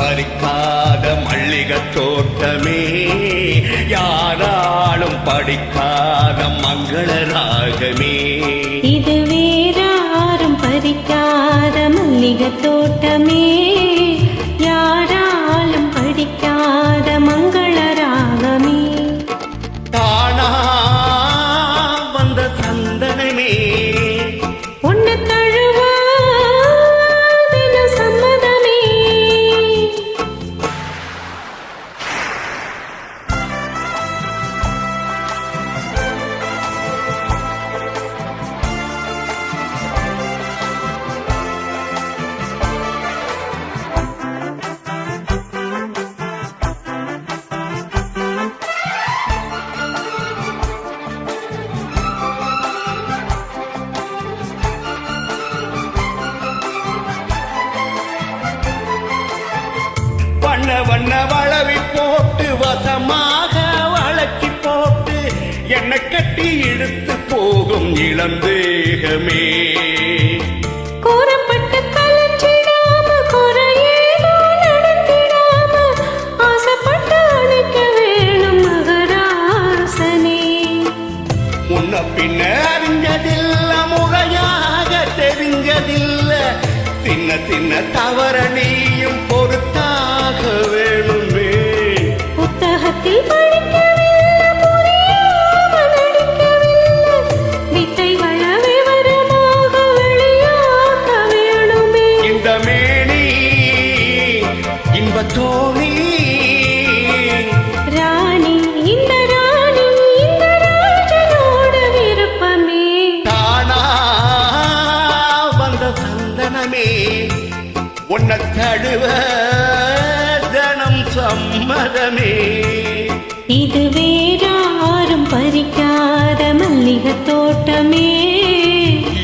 பறிக்காத மல்லிக தோட்டமே. யாராலும் படிக்காத மங்கள ராகமே. இது வேறாரும் பறிக்காத மல்லிக தோட்டமே. வண்ண வளவி போட்டு வசமாக வளக்கி போட்டு என்ன கட்டி இழுத்து போகும் இளந்தேகமே பின்ன அறிஞ்சதில்ல முறையாக தெரிஞ்சதில்ல. சின்ன சின்ன தவற நீயும் பொறுத்தாக இன்பத்தோணி ராணி இந்த ராணி இந்த ராஜனோட விருப்பமே. தானா வந்த சந்தனமே. உன்னை தழுவ தனம் சம்மதமே. இது வேறாரும் பறிக்காத மல்லிகை தோட்டமே.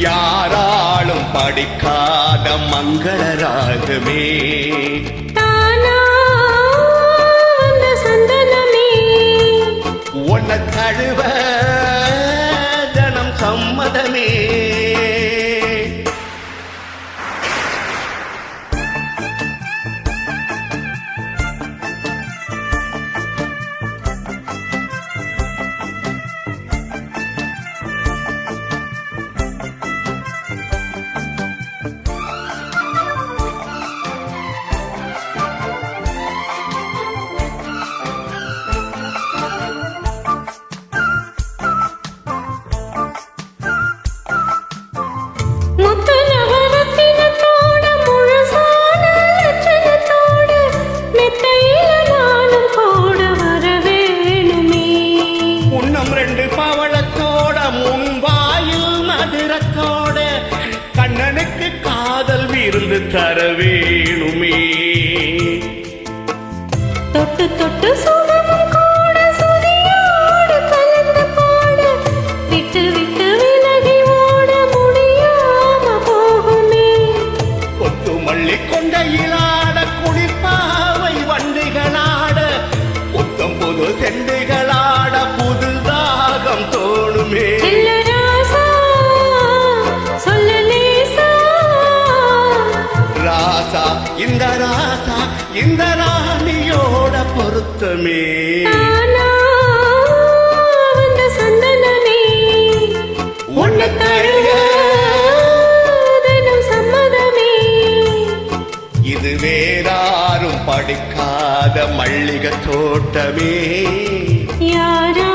யாராலும் படிக்காத மங்கள ராகமே. உன்னை தழுவ விருந்து தர வேணுமே. தொட்டு தொட்டு சுகமும் கூட சுதியோடு கலந்து பாட விட்டு விட்டு விலகி ஓட முடியாம போகுமே. கொத்து மல்லி கொண்டையிலாட குளிர்பாவை வண்டுகளாட புத்தம் புது செண்டுகளாட இந்த ராசா இந்த ராணியோட பொருத்தமே சந்தனமே உன்னை தழுக படிக்காத மல்லிகை தோட்டமே. யாரா